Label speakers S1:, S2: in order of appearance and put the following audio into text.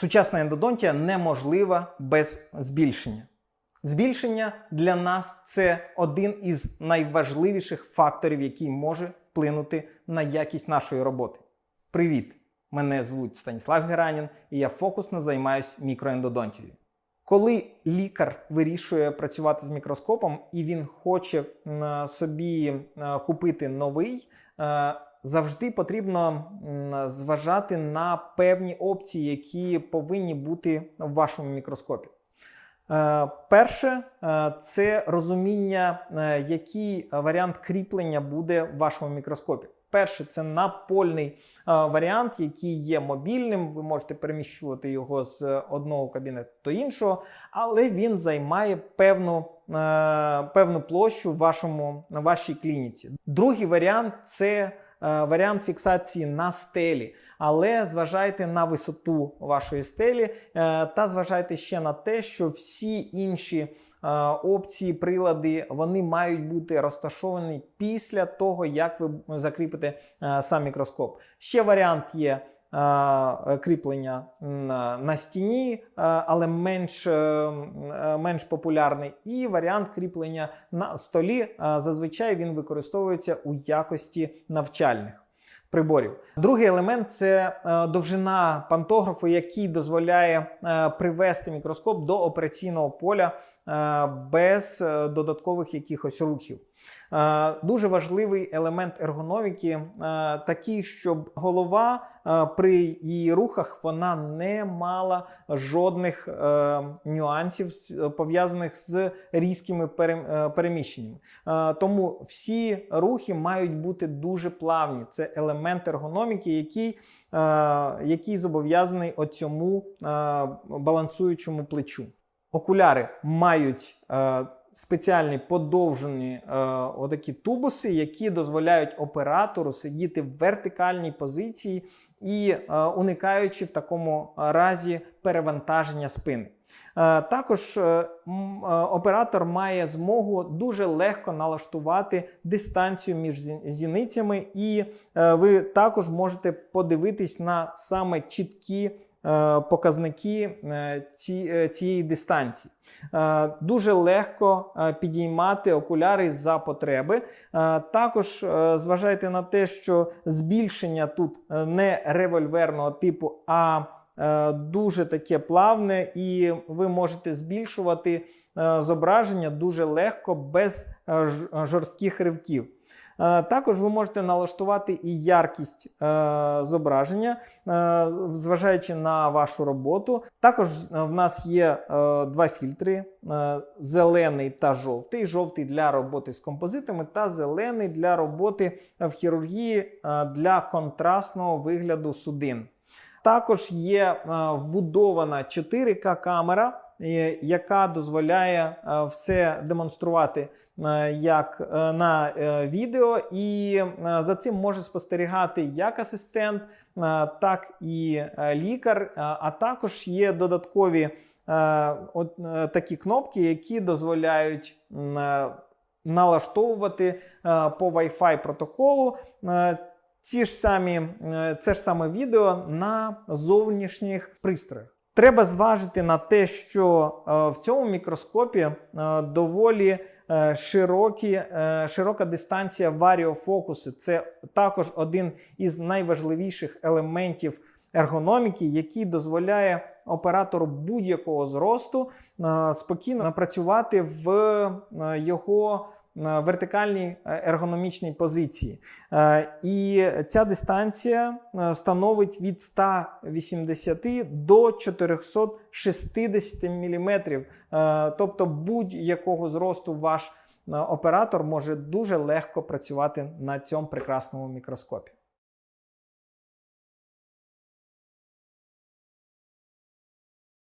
S1: Сучасна ендодонтія неможлива без збільшення. Збільшення для нас це один із найважливіших факторів, який може вплинути на якість нашої роботи. Привіт! Мене звуть Станіслав Геранін і я фокусно займаюся мікроендодонтією. Коли лікар вирішує працювати з мікроскопом і він хоче собі е, купити новий, е, завжди потрібно зважати на певні опції, які повинні бути в вашому мікроскопі. Е, Перше, е, це розуміння, е, який варіант кріплення буде в вашому мікроскопі. Перше, це напольний варіант, який є мобільним. Ви можете переміщувати його з одного кабінету до іншого, але він займає певну, певну площу в вашому, на вашій клініці. Другий варіант це варіант фіксації на стелі. Але зважайте на висоту вашої стелі е, та зважайте ще на те, що всі інші е, опції, прилади, вони мають бути розташовані після того, як ви закріпите е, сам мікроскоп. Ще варіант є. Е, Кріплення на, стіні, е, але менш, е, менш популярний, і варіант кріплення на столі. Зазвичай він використовується у якості навчальних приборів. Другий елемент це довжина пантографу, який дозволяє привести мікроскоп до операційного поля без додаткових якихось рухів. Е, Дуже важливий елемент ергономіки, е, такий, щоб голова е, при її рухах вона не мала жодних нюансів пов'язаних з різкими переміщеннями. Тому всі рухи мають бути дуже плавні. Це елемент ергономіки, який, який зобов'язаний оцьому балансуючому плечу. Окуляри мають спеціальні подовжені е, отакі тубуси, які дозволяють оператору сидіти в вертикальній позиції і е, уникаючи в такому разі перевантаження спини. Е, Також е, е, оператор має змогу дуже легко налаштувати дистанцію між зіницями, і е, ви також можете подивитись на саме чіткі е, показники е, ці- цієї дистанції. Е, Дуже легко е, підіймати окуляри за потреби. Е, Також зважайте на те, що збільшення тут не револьверного типу, а дуже таке плавне, і ви можете збільшувати зображення дуже легко без жорстких ривків. Е, Також ви можете налаштувати і яркість е, зображення, е, зважаючи на вашу роботу. Також в нас є два фільтри: зелений та жовтий. Жовтий для роботи з композитами, та зелений для роботи в хірургії для контрастного вигляду судин. Також є вбудована 4К камера, яка дозволяє е, все демонструвати е, як е, на відео, і за цим може спостерігати як асистент, так і лікар. А також є додаткові от, такі кнопки, які дозволяють налаштовувати по Wi-Fi протоколу. ці ж самі, це ж саме відео на зовнішніх пристроях. Треба зважити на те, що е, в цьому мікроскопі е, доволі е, широкі, широка дистанція варіофокуси. Це також один із найважливіших елементів ергономіки, який дозволяє оператору будь-якого зросту спокійно працювати в його вертикальній е, ергономічній позиції. Е, І ця дистанція е, становить від 180 до 460 мм. Тобто будь-якого зросту ваш оператор може дуже легко працювати на цьому прекрасному мікроскопі.